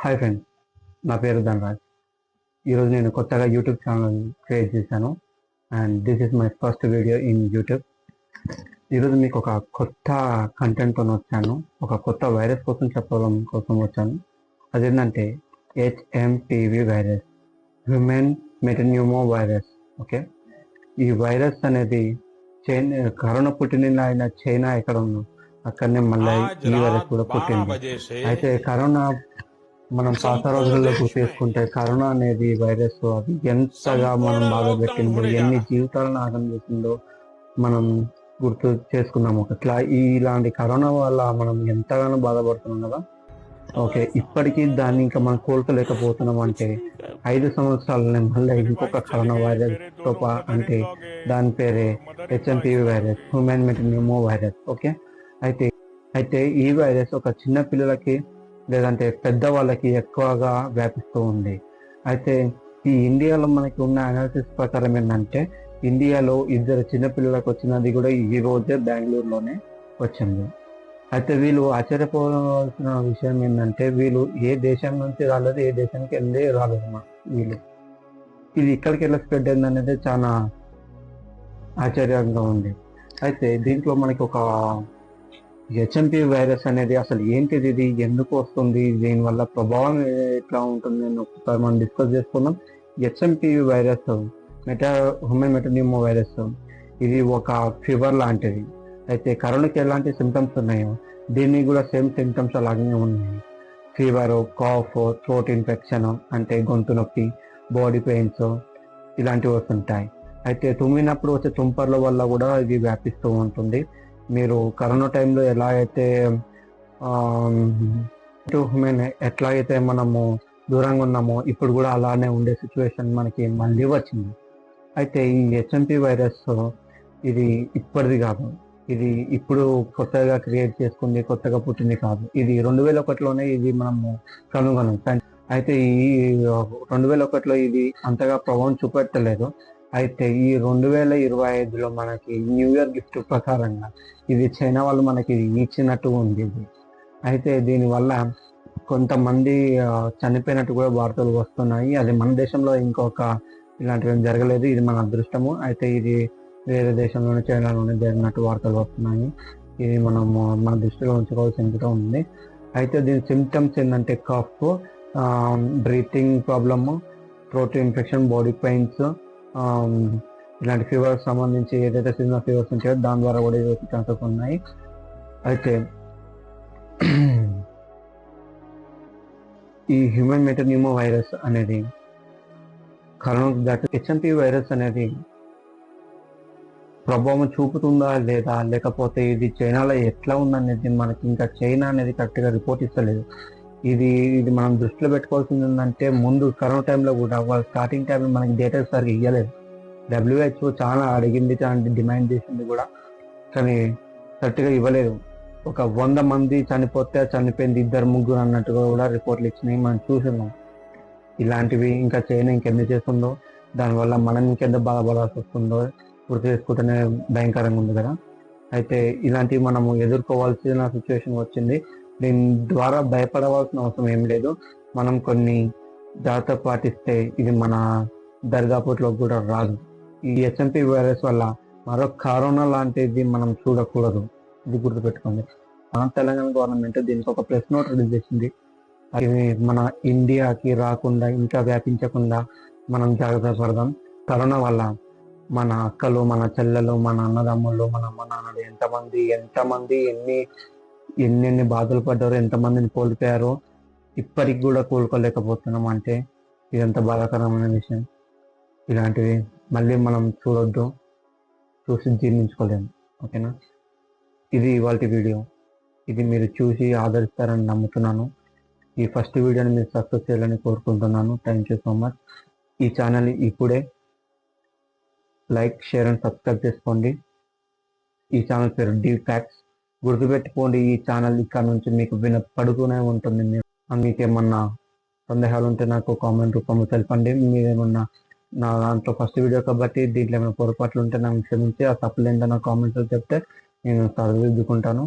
Hi friends నా పేరు ధనరాజ్. ఈరోజు నేను కొత్తగా యూట్యూబ్ ఛానల్ క్రియేట్ చేశాను. And this is my first video in YouTube. ఈరోజు మీకు ఒక కొత్త కంటెంట్తో వచ్చాను. ఒక కొత్త వైరస్ కోసం చెప్పడం కోసం వచ్చాను. అదేంటంటే TV virus human metapneumo virus okay ఈ వైరస్ అనేది చైనా కరోనా పుట్టిన ఆయన చైనా ఎక్కడ ఉన్నాం అక్కడనే మళ్ళీ ఈ వైరస్ కూడా పుట్టింది. అయితే కరోనా మనం పాత రోజుల్లో గుర్తు చేసుకుంటే కరోనా అనేది వైరస్ అది ఎంతగా మనం బాధ పెట్టిందో ఎన్ని జీవితాలను ఆగం చేసిందో మనం గుర్తు చేసుకున్నాము. ఇట్లా ఇలాంటి కరోనా వల్ల మనం ఎంతగానో బాధపడుతున్నాం కదా. ఓకే ఇప్పటికీ దాన్ని ఇంకా మనం కోలుకోలేకపోతున్నాం అంటే ఐదు సంవత్సరాలనే మళ్ళీ ఇంకొక కరోనా వైరస్తో పా- అంటే దాని పేరే HMPV virus human metapneumo virus okay? అయితే అయితే ఈ వైరస్ ఒక చిన్న పిల్లలకి లేదంటే పెద్దవాళ్ళకి ఎక్కువగా వ్యాపిస్తూ ఉంది. అయితే ఈ ఇండియాలో మనకి ఉన్న అనాలిసిస్ ప్రకారం ఏంటంటే ఇండియాలో ఇద్దరు చిన్నపిల్లలకు వచ్చినది కూడా ఈ రోజే బెంగళూరులోనే వచ్చింది. అయితే వీళ్ళు ఆశ్చర్యపోవాల్సిన విషయం ఏంటంటే వీళ్ళు ఏ దేశం నుంచి రాలేదు ఏ దేశానికి వెళ్ళి రాలేదు మా వీళ్ళు. ఇది ఇక్కడికి వెళ్ళి స్ప్రెడ్ అయింది అనేది చాలా ఆశ్చర్యంగా ఉంది. అయితే దీంట్లో మనకి ఒక హెచ్ఎంపి వైరస్ అనేది అసలు ఏంటిది ఇది? ఎందుకు వస్తుంది? దీనివల్ల ప్రభావం ఎట్లా ఉంటుంది అని ఒకసారి మనం డిస్కస్ చేసుకున్నాం HMP virus meta human metapneumo virus ఇది ఒక ఫీవర్ లాంటిది. అయితే కరోనాకి ఎలాంటి సిమ్టమ్స్ ఉన్నాయో దీనికి కూడా సేమ్ సిమ్టమ్స్ అలాగే ఉన్నాయి. ఫీవర్ కాఫ్ థ్రోట్ ఇన్ఫెక్షన్ అంటే గొంతు నొప్పి బాడీ పెయిన్స్ ఇలాంటివి వస్తుంటాయి. అయితే తుమ్మినప్పుడు వచ్చే తుంపర్ల వల్ల కూడా ఇది వ్యాపిస్తూ ఉంటుంది. మీరు కరోనా టైంలో ఎలా అయితే టు హ్యూమెన్ ఎట్లా అయితే మనము దూరంగా ఉన్నామో ఇప్పుడు కూడా అలానే ఉండే సిచ్యువేషన్ మనకి మళ్ళీ వచ్చింది. అయితే ఈ హెచ్ఎంపి వైరస్ ఇది ఇప్పటిది కాదు. ఇది ఇప్పుడు కొత్తగా క్రియేట్ చేసుకుంది కొత్తగా పుట్టింది కాదు. ఇది రెండు వేల ఒకటిలోనే ఇది మనము కనుగొనం కానీ అయితే ఈ రెండు వేల ఒకటిలో ఇది అంతగా ప్రభావం చూపెట్టలేదు. అయితే ఈ రెండు వేల ఇరవై ఐదులో మనకి న్యూ ఇయర్ గిఫ్ట్ ప్రకారంగా ఇది చైనా వాళ్ళు మనకి ఇచ్చినట్టు ఉంది ఇది. అయితే దీనివల్ల కొంతమంది చనిపోయినట్టు కూడా వార్తలు వస్తున్నాయి. అది మన దేశంలో ఇంకొక ఇలాంటివి జరగలేదు. ఇది మన అదృష్టము. అయితే ఇది వేరే దేశంలోనే చైనాలోనే జరిగినట్టు వార్తలు వస్తున్నాయి. ఇది మనము మన దృష్టిలో ఉంచుకోవాల్సి ఉంది. అయితే దీని సిమ్టమ్స్ ఏంటంటే cough breathing problem throat infection body pains ఇలాంటి ఫీవర్స్ సంబంధించి ఏదైతే సీజనల్ ఫీవర్స్ ఉంటాయో దాని ద్వారా కూడా ఇది ఛాన్సెస్ ఉన్నాయి. అయితే ఈ హ్యూమన్ మెటన్యూమో వైరస్ అనేది కరోనా దట్ హెచ్ఎంపి వైరస్ అనేది ప్రభావం చూపుతుందా లేదా? లేకపోతే ఇది చైనాలో ఎట్లా ఉందనేది మనకి ఇంకా చైనా అనేది కరెక్ట్గా రిపోర్ట్ ఇస్తలేదు. ఇది ఇది మనం దృష్టిలో పెట్టుకోవాల్సింది ఏంటంటే ముందు కరోనా టైంలో కూడా వాళ్ళు స్టార్టింగ్ టైంలో మనకి డేటా సరిగ్గా ఇవ్వలేదు డబ్ల్యూహెచ్ఓ చాలా అడిగింది చాలా డిమాండ్ చేసింది కూడా కానీ కరెక్ట్గా ఇవ్వలేదు. ఒక వంద మంది చనిపోతే చనిపోయింది ఇద్దరు ముగ్గురు అన్నట్టుగా కూడా రిపోర్ట్లు ఇచ్చినాయి మనం చూసినాం. ఇలాంటివి ఇంకా చైనా ఇంకెందుకు చేస్తుందో దానివల్ల మనం ఇంకెంత బాధపడాల్సి వస్తుందో గుర్తు చేసుకుంటేనే భయంకరంగా ఉంది కదా. అయితే ఇలాంటివి మనము ఎదుర్కోవాల్సిన సిచ్యువేషన్ వచ్చింది. దీని ద్వారా భయపడవలసిన అవసరం ఏం లేదు. మనం కొన్ని జాగ్రత్త పాటిస్తే ఇది మన దర్గాపూట్లో కూడా రాదు. ఈ ఎస్ఎంపి వైరస్ వల్ల మరో కరోనా లాంటిది మనం చూడకూడదు. ఇది గుర్తుపెట్టుకోండి. మన తెలంగాణ గవర్నమెంట్ దీనికి ఒక ప్రెస్ నోట్ రిలీజ్ చేసింది. అది మన ఇండియాకి రాకుండా ఇంకా వ్యాపించకుండా మనం జాగ్రత్త పడదాం. కరోనా వల్ల మన అక్కలు మన చెల్లెలు మన అన్నదమ్ములు మన అమ్మ నాన్నలు ఎంతమంది ఎంతమంది ఎన్ని ఎన్నెన్ని బాధలు పడ్డారో ఎంతమందిని కోల్పోయారో ఇప్పటికి కూడా కోలుకోలేకపోతున్నాం అంటే ఇదంత బాధాకరమైన విషయం. ఇలాంటివి మళ్ళీ మనం చూడొద్దు చూసి జీర్ణించుకోలేము ఓకేనా? ఇది ఇవాళ వీడియో. ఇది మీరు చూసి ఆదరిస్తారని నమ్ముతున్నాను. ఈ ఫస్ట్ వీడియోని మీరు సక్సెస్ చేయాలని కోరుకుంటున్నాను. థ్యాంక్ యూ సో మచ్ ఈ ఛానల్ ఇప్పుడే లైక్ షేర్ అండ్ సబ్స్క్రైబ్ చేసుకోండి. ఈ ఛానల్ పేరు డీ ఫ్యాక్ట్స్ గుర్తుపెట్టుకోండి ఈ ఛానల్ ఇక్కడ నుంచి మీకు వినపడుతూనే ఉంటుంది. మీకు ఏమన్నా సందేహాలు ఉంటే నాకు కామెంట్ రూపంలో తెలపండి. మీరేమన్నా నా దాంట్లో ఫస్ట్ వీడియో కాబట్టి దీంట్లో ఏమైనా పొరపాట్లు ఉంటే నాకు క్షమించి ఆ తప్పులు ఏంటో నా చెప్తే నేను సరిదిద్దుకుంటాను.